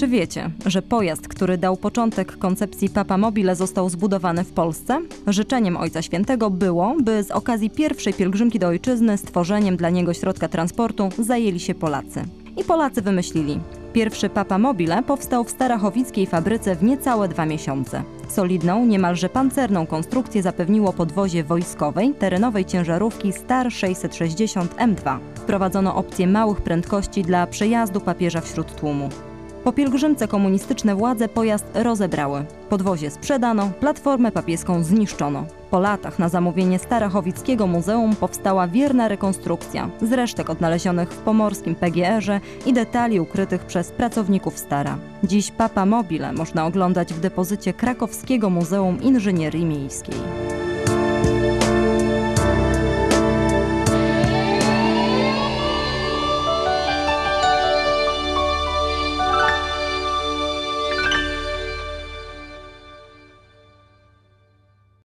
Czy wiecie, że pojazd, który dał początek koncepcji Papa Mobile został zbudowany w Polsce? Życzeniem Ojca Świętego było, by z okazji pierwszej pielgrzymki do ojczyzny stworzeniem dla niego środka transportu zajęli się Polacy. I Polacy wymyślili. Pierwszy Papa Mobile powstał w starachowickiej fabryce w niecałe dwa miesiące. Solidną, niemalże pancerną konstrukcję zapewniło podwozie wojskowej, terenowej ciężarówki Star 660 M2. Wprowadzono opcję małych prędkości dla przejazdu papieża wśród tłumu. Po pielgrzymce komunistyczne władze pojazd rozebrały. Podwozie sprzedano, platformę papieską zniszczono. Po latach na zamówienie Starachowickiego Muzeum powstała wierna rekonstrukcja z resztek odnalezionych w pomorskim PGR-ze i detali ukrytych przez pracowników Stara. Dziś Papa Mobile można oglądać w depozycie Krakowskiego Muzeum Inżynierii Miejskiej.